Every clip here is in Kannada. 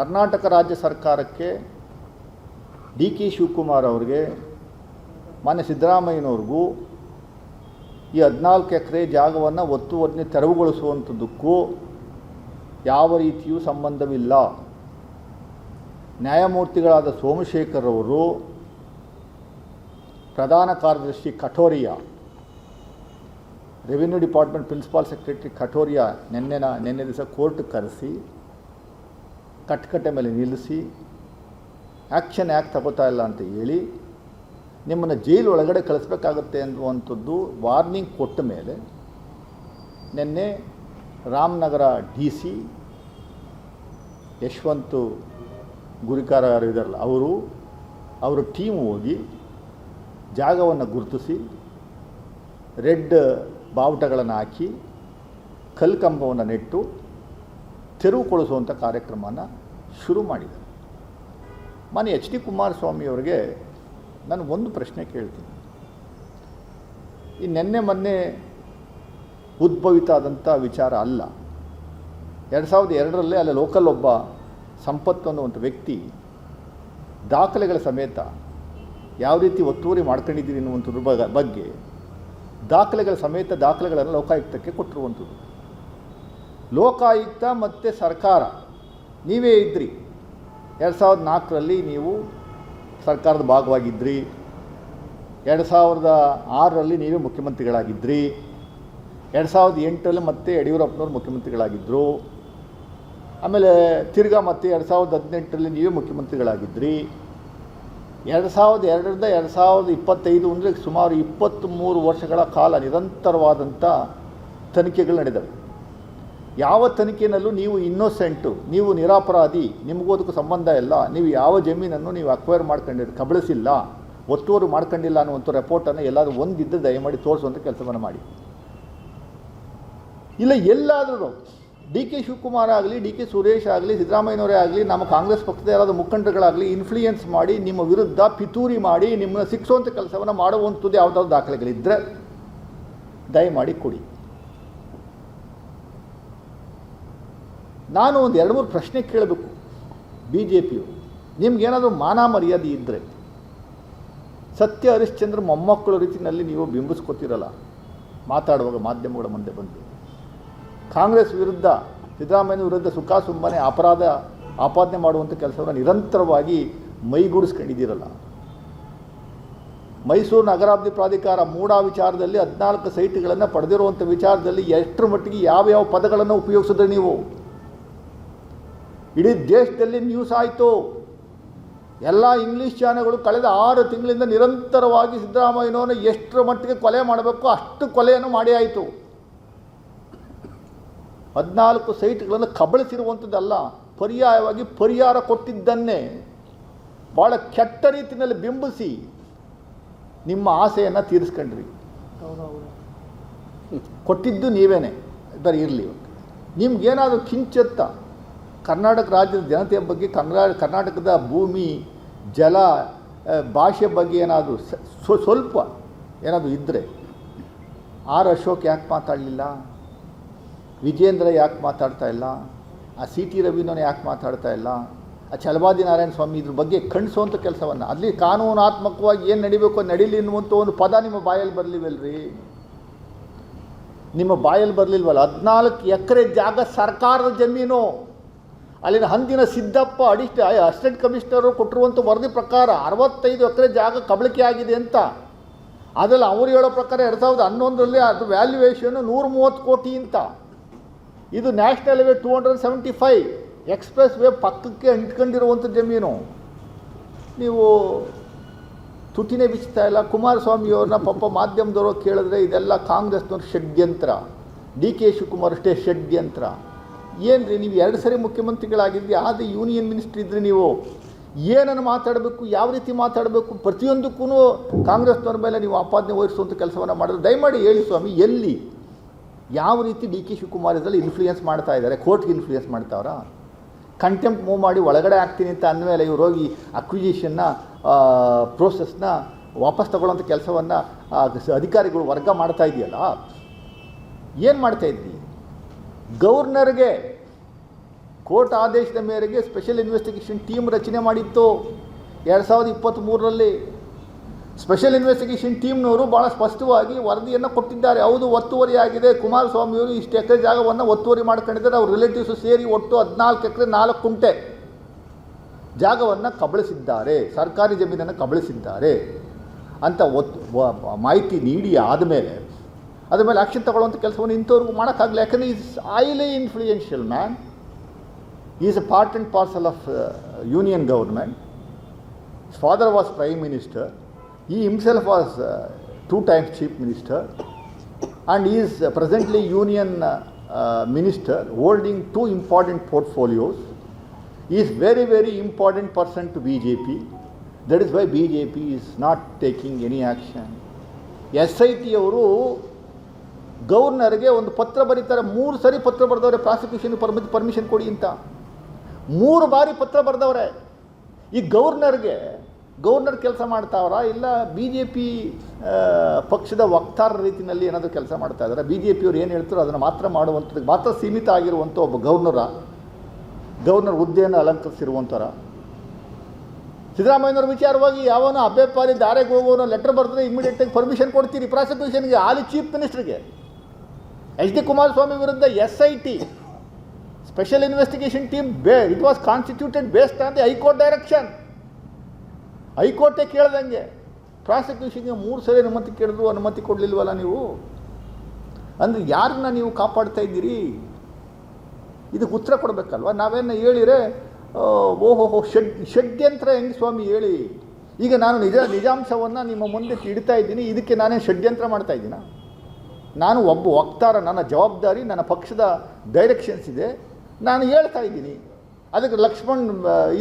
ಕರ್ನಾಟಕ ರಾಜ್ಯ ಸರ್ಕಾರಕ್ಕೆ ಡಿ ಕೆ ಶಿವಕುಮಾರ್ ಅವ್ರಿಗೆ, ಮಾನ್ಯ ಸಿದ್ದರಾಮಯ್ಯನವ್ರಿಗೂ ಈ ಹದಿನಾಲ್ಕು ಎಕರೆ ಜಾಗವನ್ನು ಒತ್ತುವರಿನ ತೆರವುಗೊಳಿಸುವಂಥದ್ದಕ್ಕೂ ಯಾವ ರೀತಿಯೂ ಸಂಬಂಧವಿಲ್ಲ. ನ್ಯಾಯಮೂರ್ತಿಗಳಾದ ಸೋಮಶೇಖರ್ ಅವರು ಪ್ರಧಾನ ಕಾರ್ಯದರ್ಶಿ Kataria, revenue department principal secretary Kataria ನಿನ್ನೆನ ನಿನ್ನೆ ದಿವಸ ಕೋರ್ಟ್ ಕರೆಸಿ ಕಟ್ಕಟ್ಟೆ ಮೇಲೆ ನಿಲ್ಲಿಸಿ ಆ್ಯಕ್ಷನ್ ಯಾಕೆ ತಗೋತಾ ಇಲ್ಲ ಅಂತ ಹೇಳಿ ನಿಮ್ಮನ್ನು ಜೈಲು ಒಳಗಡೆ ಕಳಿಸ್ಬೇಕಾಗುತ್ತೆ ಅನ್ನುವಂಥದ್ದು ವಾರ್ನಿಂಗ್ ಕೊಟ್ಟ ಮೇಲೆ ನಿನ್ನೆ ರಾಮನಗರ ಡಿ ಸಿ ಯಶವಂತ್ ಗುರಿಕಾರ ಯಾರು ಇದ್ದಾರಲ್ಲ ಅವರು ಅವರ ಟೀಮ್ ಹೋಗಿ ಜಾಗವನ್ನು ಗುರುತಿಸಿ ರೆಡ್ ಬಾವುಟಗಳನ್ನು ಹಾಕಿ ಕಲ್ಕಂಬವನ್ನು ನೆಟ್ಟು ತೆರವುಗೊಳಿಸುವಂಥ ಕಾರ್ಯಕ್ರಮನ ಶುರು ಮಾಡಿದೆ ಮಾನ್ಯ ಎಚ್ ಡಿ ಕುಮಾರಸ್ವಾಮಿ ಅವರಿಗೆ ನಾನು ಒಂದು ಪ್ರಶ್ನೆ ಕೇಳ್ತೀನಿ. ಈ ನಿನ್ನೆ ಮೊನ್ನೆ ಉದ್ಭವಿತ ಆದಂಥ ವಿಚಾರ ಅಲ್ಲ. ಎರಡು ಸಾವಿರದ ಎರಡರಲ್ಲೇ ಅಲ್ಲಿ ಲೋಕಲ್ ಒಬ್ಬ ಸಂಪತ್ತು ಅನ್ನುವಂಥ ವ್ಯಕ್ತಿ ದಾಖಲೆಗಳ ಸಮೇತ ಯಾವ ರೀತಿ ಒತ್ತುವರಿ ಮಾಡ್ಕೊಂಡಿದ್ದೀರಿ ಅನ್ನುವಂಥದ್ರ ಬಗ ಬಗ್ಗೆ ದಾಖಲೆಗಳ ಸಮೇತ ದಾಖಲೆಗಳನ್ನು ಲೋಕಾಯುಕ್ತಕ್ಕೆ ಕೊಟ್ಟಿರುವಂಥದ್ದು. ಲೋಕಾಯುಕ್ತ ಮತ್ತು ಸರ್ಕಾರ, ನೀವೇ ಇದ್ರಿ. ಎರಡು ಸಾವಿರದ ನಾಲ್ಕರಲ್ಲಿ ನೀವು ಸರ್ಕಾರದ ಭಾಗವಾಗಿದ್ದಿರಿ ಎರಡು ಸಾವಿರದ ಆರರಲ್ಲಿ ನೀವೇ ಮುಖ್ಯಮಂತ್ರಿಗಳಾಗಿದ್ದಿರಿ ಎರಡು ಸಾವಿರದ ಎಂಟರಲ್ಲಿ ಮತ್ತೆ ಯಡಿಯೂರಪ್ಪನವ್ರು ಮುಖ್ಯಮಂತ್ರಿಗಳಾಗಿದ್ದರು ಆಮೇಲೆ ತಿರ್ಗಾ ಮತ್ತೆ ಎರಡು ಸಾವಿರದ ಹದಿನೆಂಟರಲ್ಲಿ ನೀವೇ ಮುಖ್ಯಮಂತ್ರಿಗಳಾಗಿದ್ದಿರಿ ಎರಡು ಸಾವಿರದ ಎರಡರಿಂದ ಎರಡು ಸಾವಿರದ ಇಪ್ಪತ್ತೈದು ಅಂದರೆ ಸುಮಾರು ಇಪ್ಪತ್ತ್ಮೂರು ವರ್ಷಗಳ ಕಾಲ ನಿರಂತರವಾದಂಥ ತನಿಖೆಗಳು ನಡೆದವೆ. ಯಾವ ತನಿಖೆಯಲ್ಲೂ ನೀವು ಇನ್ನೋಸೆಂಟು ನೀವು ನಿರಾಪರಾಧಿ, ನಿಮಗೂ ಅದಕ್ಕೆ ಸಂಬಂಧ ಇಲ್ಲ, ನೀವು ಯಾವ ಜಮೀನನ್ನು ನೀವು ಅಕ್ವೈರ್ ಮಾಡ್ಕೊಂಡಿರಿ, ಕಬಳಿಸಿಲ್ಲ, ಒತ್ತುವರು ಮಾಡ್ಕೊಂಡಿಲ್ಲ ಅನ್ನುವಂಥ ರೆಪೋರ್ಟನ್ನು ಎಲ್ಲಾದರೂ ಒಂದಿದ್ದರೆ ದಯಮಾಡಿ ತೋರಿಸುವಂಥ ಕೆಲಸವನ್ನು ಮಾಡಿ. ಇಲ್ಲ, ಎಲ್ಲಾದರೂ ಡಿ ಕೆ ಶಿವಕುಮಾರ್ ಆಗಲಿ, ಡಿ ಕೆ ಸುರೇಶ್ ಆಗಲಿ, ಸಿದ್ದರಾಮಯ್ಯನವರೇ ಆಗಲಿ, ನಮ್ಮ ಕಾಂಗ್ರೆಸ್ ಪಕ್ಷದ ಯಾರಾದರೂ ಮುಖಂಡರುಗಳಾಗಲಿ ಇನ್ಫ್ಲೂಯೆನ್ಸ್ ಮಾಡಿ, ನಿಮ್ಮ ವಿರುದ್ಧ ಪಿತೂರಿ ಮಾಡಿ, ನಿಮ್ಮನ್ನ ಸಿಕ್ಕಿಸುವಂಥ ಕೆಲಸವನ್ನು ಮಾಡುವಂಥದ್ದು ಯಾವುದಾದ್ರು ದಾಖಲೆಗಳಿದ್ದರೆ ದಯಮಾಡಿ ಕೊಡಿ. ನಾನು ಒಂದು ಎರಡು ಮೂರು ಪ್ರಶ್ನೆ ಕೇಳಬೇಕು ಬಿ ಜೆ ಪಿಯು ನಿಮ್ಗೇನಾದರೂ ಮಾನ ಮರ್ಯಾದೆ ಇದ್ದರೆ ಸತ್ಯ ಹರಿಶ್ಚಂದ್ರ ಮೊಮ್ಮಕ್ಕಳ ರೀತಿಯಲ್ಲಿ ನೀವು ಬಿಂಬಿಸ್ಕೊತಿರಲ್ಲ? ಮಾತಾಡುವಾಗ ಮಾಧ್ಯಮಗಳ ಮುಂದೆ ಬಂದು. ಕಾಂಗ್ರೆಸ್ ವಿರುದ್ಧ ಸಿದ್ದರಾಮಯ್ಯ ವಿರುದ್ಧ ಸುಖ ಸುಮ್ಮನೆ ಅಪರಾಧ ಆಪಾದನೆ ಮಾಡುವಂಥ ಕೆಲಸವನ್ನು ನಿರಂತರವಾಗಿ ಮೈಗೂಡಿಸ್ಕೊಂಡಿದ್ದೀರಲ್ಲ? ಮೈಸೂರು ನಗರಾಭಿವೃದ್ಧಿ ಪ್ರಾಧಿಕಾರ ಮೂಡಾ ವಿಚಾರದಲ್ಲಿ ಹದಿನಾಲ್ಕು ಸೈಟ್ಗಳನ್ನು ಪಡೆದಿರುವಂಥ ವಿಚಾರದಲ್ಲಿ ಎಷ್ಟರ ಮಟ್ಟಿಗೆ ಯಾವ್ಯಾವ ಪದಗಳನ್ನು ಉಪಯೋಗಿಸಿದ್ರೆ ನೀವು? ಇಡೀ ದೇಶದಲ್ಲಿ ನ್ಯೂಸ್ ಆಯಿತು. ಎಲ್ಲ ಇಂಗ್ಲೀಷ್ ಚಾನೆಲ್ಗಳು ಕಳೆದ ಆರು ತಿಂಗಳಿಂದ ನಿರಂತರವಾಗಿ ಸಿದ್ದರಾಮಯ್ಯನವನ್ನ ಎಷ್ಟರ ಮಟ್ಟಿಗೆ ಕೊಲೆ ಮಾಡಬೇಕು ಅಷ್ಟು ಕೊಲೆಯನ್ನು ಮಾಡಿ ಆಯಿತು. ಹದಿನಾಲ್ಕು ಸೈಟ್ಗಳನ್ನು ಕಬಳಿಸಿರುವಂಥದ್ದಲ್ಲ ಪರ್ಯಾಯವಾಗಿ ಪರಿಹಾರ ಕೊಟ್ಟಿದ್ದನ್ನೇ ಭಾಳ ಕೆಟ್ಟ ರೀತಿಯಲ್ಲಿ ಬಿಂಬಿಸಿ ನಿಮ್ಮ ಆಸೆಯನ್ನು ತೀರಿಸ್ಕೊಂಡ್ರಿ. ಕೊಟ್ಟಿದ್ದು ನೀವೇನೆ ಬರೀ ಇರಲಿ. ನಿಮ್ಗೇನಾದರೂ ಕಿಂಚತ್ತ ಕರ್ನಾಟಕ ರಾಜ್ಯದ ಜನತೆಯ ಬಗ್ಗೆ ಕನ್ನಡ, ಕರ್ನಾಟಕದ ಭೂಮಿ, ಜಲ ಭಾಷೆ ಬಗ್ಗೆ ಏನಾದರೂ ಸ್ವಲ್ಪ ಏನಾದರೂ ಇದ್ದರೆ ಆರ್ ಅಶೋಕ್ ಯಾಕೆ ಮಾತಾಡಲಿಲ್ಲ? ವಿಜೇಂದ್ರ ಯಾಕೆ ಮಾತಾಡ್ತಾ ಇಲ್ಲ? ಆ ಸಿ ಟಿ ರವೀಂದ್ರನ ಯಾಕೆ ಮಾತಾಡ್ತಾ ಇಲ್ಲ? ಆ ಚಲವಾದಿ ನಾರಾಯಣ ಸ್ವಾಮಿ ಇದ್ರ ಬಗ್ಗೆ ಖಂಡಿಸುವಂಥ ಕೆಲಸವನ್ನು. ಅಲ್ಲಿ ಕಾನೂನಾತ್ಮಕವಾಗಿ ಏನು ನಡಿಬೇಕು ನಡೀಲಿ ಅನ್ನುವಂಥ ಒಂದು ಪದ ನಿಮ್ಮ ಬಾಯಲ್ಲಿ ಬರಲಿವಲ್ರಿ? ನಿಮ್ಮ ಬಾಯಲ್ಲಿ ಬರಲಿಲ್ವಲ್ಲ? ಹದಿನಾಲ್ಕು ಎಕರೆ ಜಾಗ ಸರ್ಕಾರದ ಜಮೀನು. ಅಲ್ಲಿನ ಹಂದಿನ ಸಿದ್ದಪ್ಪ ಅಡಿಸ್ಟ್ ಅಸಿಸ್ಟೆಂಟ್ ಕಮಿಷನರು ಕೊಟ್ಟಿರುವಂಥ ವರದಿ ಪ್ರಕಾರ ಅರವತ್ತೈದು ಎಕರೆ ಜಾಗ ಕಬಳಿಕೆ ಆಗಿದೆ ಅಂತ. ಅದರಲ್ಲಿ ಅವರು ಹೇಳೋ ಪ್ರಕಾರ ಎರಡು ಸಾವಿರದ ಹನ್ನೊಂದರಲ್ಲಿ ಅದು ವ್ಯಾಲ್ಯೂಯೇಷನ್ನು ನೂರ ಮೂವತ್ತು ಕೋಟಿ ಅಂತ. ಇದು national way two hundred seventy five expressway ಪಕ್ಕಕ್ಕೆ ಅಂಟ್ಕೊಂಡಿರುವಂಥ ಜಮೀನು. ನೀವು ತುಟಿನೇ ಬಿಚ್ತಾ ಇಲ್ಲ, ಕುಮಾರಸ್ವಾಮಿಯವ್ರನ್ನ ಪಾಪ ಮಾಧ್ಯಮದವರು ಕೇಳಿದ್ರೆ ಇದೆಲ್ಲ ಕಾಂಗ್ರೆಸ್ನವ್ರ ಷಡ್ಯಂತ್ರ. ಡಿ ಕೆ ಶಿವಕುಮಾರ್ ಅಷ್ಟೇ ಷಡ್ಯಂತ್ರ. ಏನು ರೀ ನೀವು ಎರಡು ಸರಿ ಮುಖ್ಯಮಂತ್ರಿಗಳಾಗಿದ್ರಿ ಆದ ಯೂನಿಯನ್ ಮಿನಿಸ್ಟ್ರಿ ಇದ್ರಿ ನೀವು. ಏನನ್ನು ಮಾತಾಡಬೇಕು, ಯಾವ ರೀತಿ ಮಾತಾಡಬೇಕು ಪ್ರತಿಯೊಂದಕ್ಕೂ ಕಾಂಗ್ರೆಸ್ನವ್ರ ಮೇಲೆ ನೀವು ಆಪಾದನೆ ವಹಿಸುವಂಥ ಕೆಲಸವನ್ನು ಮಾಡಿದ್ರೆ, ದಯಮಾಡಿ ಹೇಳಿ ಸ್ವಾಮಿ, ಎಲ್ಲಿ, ಯಾವ ರೀತಿ ಡಿ ಕೆ ಶಿವಕುಮಾರ್ ಇದರಲ್ಲಿ ಇನ್ಫ್ಲೂಯೆನ್ಸ್ ಮಾಡ್ತಾ ಇದ್ದಾರೆ ಕೋರ್ಟ್ಗೆ ಇನ್ಫ್ಲೂಯೆನ್ಸ್ ಮಾಡ್ತಾವ್ರಾ? ಕಂಟೆಂಪ್ಟ್ ಮೂವ್ ಮಾಡಿ ಒಳಗಡೆ ಆಗ್ತೀನಿ ಅಂತ ಅಂದಮೇಲೆ ಇವ್ರು ಹೋಗಿ ಅಕ್ವಿಜಿಷನ್ನ ಪ್ರೋಸೆಸ್ನ ವಾಪಸ್ ತಗೊಳ್ಳೋಂಥ ಕೆಲಸವನ್ನು ಅಧಿಕಾರಿಗಳು ವರ್ಗ ಮಾಡ್ತಾ ಇದೆಯಲ್ಲ? ಏನು ಮಾಡ್ತಾ ಇದ್ರಿ? ಗವರ್ನರ್ಗೆ ಕೋರ್ಟ್ ಆದೇಶದ ಮೇರೆಗೆ ಸ್ಪೆಷಲ್ ಇನ್ವೆಸ್ಟಿಗೇಷನ್ ಟೀಮ್ ರಚನೆ ಮಾಡಿತ್ತು. ಎರಡು ಸಾವಿರದ ಇಪ್ಪತ್ತ್ಮೂರರಲ್ಲಿ ಸ್ಪೆಷಲ್ ಇನ್ವೆಸ್ಟಿಗೇಷನ್ ಟೀಮ್ನವರು ಭಾಳ ಸ್ಪಷ್ಟವಾಗಿ ವರದಿಯನ್ನು ಕೊಟ್ಟಿದ್ದಾರೆ. ಹೌದು, ಒತ್ತುವರಿ ಆಗಿದೆ. ಕುಮಾರಸ್ವಾಮಿಯವರು ಇಷ್ಟು ಎಕರೆ ಜಾಗವನ್ನು ಒತ್ತುವರಿ ಮಾಡ್ಕೊಂಡಿದ್ದಾರೆ. ಅವ್ರ ರಿಲೇಟಿವ್ಸು ಸೇರಿ ಒಟ್ಟು ಹದಿನಾಲ್ಕು ಎಕರೆ, ನಾಲ್ಕು ಕುಂಟೆ ಜಾಗವನ್ನು ಕಬಳಿಸಿದ್ದಾರೆ. ಸರ್ಕಾರಿ ಜಮೀನನ್ನು ಕಬಳಿಸಿದ್ದಾರೆ ಅಂತ ಒತ್ತು ಮಾಹಿತಿ ನೀಡಿ ಆದಮೇಲೆ ಅದ್ರ ಮೇಲೆ ಆಕ್ಷನ್ ತಗೊಳ್ಳುವಂಥ ಕೆಲಸವನ್ನು ಇಂಥವ್ರಿಗೂ ಮಾಡೋಕ್ಕಾಗಲ್ಲ ಯಾಕಂದರೆ is highly influential man is a part and parcel of union government father was prime minister he himself was two times chief minister he is uh, presently union uh, uh, minister holding two important portfolios. He is very, very important person to BJP. That is why BJP is not taking any action. S I T ಅವರು ಗವರ್ನರ್ಗೆ ಒಂದು ಪತ್ರ ಬರೀತಾರೆ, ಮೂರು ಸರಿ ಪತ್ರ ಬರೆದವ್ರೆ ಪ್ರಾಸಿಕ್ಯೂಷನ್ ಪರ್ಮಿ ಪರ್ಮಿಷನ್ ಕೊಡಿ ಅಂತ. ಮೂರು ಬಾರಿ ಪತ್ರ ಬರೆದವ್ರೆ. ಈ ಗವರ್ನರ್ಗೆ ಗವರ್ನರ್ ಕೆಲಸ ಮಾಡ್ತಾವ್ರ? ಇಲ್ಲ ಬಿ ಜೆ ಪಿ ಪಕ್ಷದ ವಕ್ತಾರ ರೀತಿಯಲ್ಲಿ ಏನಾದರೂ ಕೆಲಸ ಮಾಡ್ತಾ ಇದ್ದಾರೆ ಬಿ ಜೆ ಪಿಯವ್ರು ಏನು ಹೇಳ್ತಾರೋ ಅದನ್ನು ಮಾತ್ರ ಮಾಡುವಂಥದ್ದು, ಮಾತ್ರ ಸೀಮಿತ ಆಗಿರುವಂಥ ಒಬ್ಬ ಗವರ್ನರ ಗವರ್ನರ್ ಹುದ್ದೆಯನ್ನು ಅಲಂಕರಿಸಿರುವಂಥವ್ರ. ಸಿದ್ದರಾಮಯ್ಯನವ್ರ ವಿಚಾರವಾಗಿ ಯಾವನೋ ಅಬ್ಬೆಪ್ಪಾರಿ ದಾರೆಗೆ ಹೋಗೋನೋ ಲೆಟರ್ ಬರೆದ್ರೆ ಇಮಿಡಿಯೇಟಾಗಿ ಪರ್ಮಿಷನ್ ಕೊಡ್ತೀರಿ ಪ್ರಾಸಿಕ್ಯೂಷನ್ಗೆ ಆಲಿ ಚೀಫ್ ಮಿನಿಸ್ಟರ್ಗೆ ಎಚ್ ಡಿ ಕುಮಾರಸ್ವಾಮಿ ವಿರುದ್ಧ S I T special investigation team by it was constituted based on the high court direction ಹೈಕೋರ್ಟೇ ಕೇಳ್ದಂಗೆ ಪ್ರಾಸಿಕ್ಯೂಷನ್ಗೆ ಮೂರು ಸರಿ ಅನುಮತಿ ಕೇಳಿದ್ರು, ಅನುಮತಿ ಕೊಡಲಿಲ್ವಲ್ಲ ನೀವು? ಅಂದರೆ ಯಾರನ್ನ ನೀವು ಕಾಪಾಡ್ತಾ ಇದ್ದೀರಿ? ಇದಕ್ಕೆ ಉತ್ತರ ಕೊಡಬೇಕಲ್ವ? ನಾವೇನು ಹೇಳಿರೆ ಓಹೋಹೋ ಷಡ್, ಷಡ್ಯಂತ್ರ ಹೆಂಗೆ ಸ್ವಾಮಿ ಹೇಳಿ? ಈಗ ನಾನು ನಿಜ ನಿಜಾಂಶವನ್ನು ನಿಮ್ಮ ಮುಂದೆ ಇಡ್ತಾ ಇದ್ದೀನಿ, ಇದಕ್ಕೆ ನಾನೇ ಷಡ್ಯಂತ್ರ ಮಾಡ್ತಾ ಇದ್ದೀನ? ನಾನು ಒಬ್ಬ ವಕ್ತಾರ, ನನ್ನ ಜವಾಬ್ದಾರಿ, ನನ್ನ ಪಕ್ಷದ ಡೈರೆಕ್ಷನ್ಸ್ ಇದೆ. ನಾನು ಹೇಳ್ತಾ ಇದ್ದೀನಿ. ಅದಕ್ಕೆ Lakshman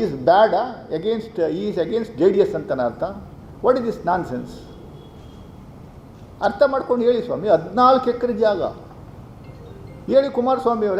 is bad against is against J D S ಅಂತನ ಅರ್ಥ what is this nonsense ಅರ್ಥ. ಮಾಡ್ಕೊಂಡು ಹೇಳಿ ಸ್ವಾಮಿ, ಹದಿನಾಲ್ಕು ಎಕರೆ ಜಾಗ. ಹೇಳಿ ಕುಮಾರಸ್ವಾಮಿ ಅವರೇ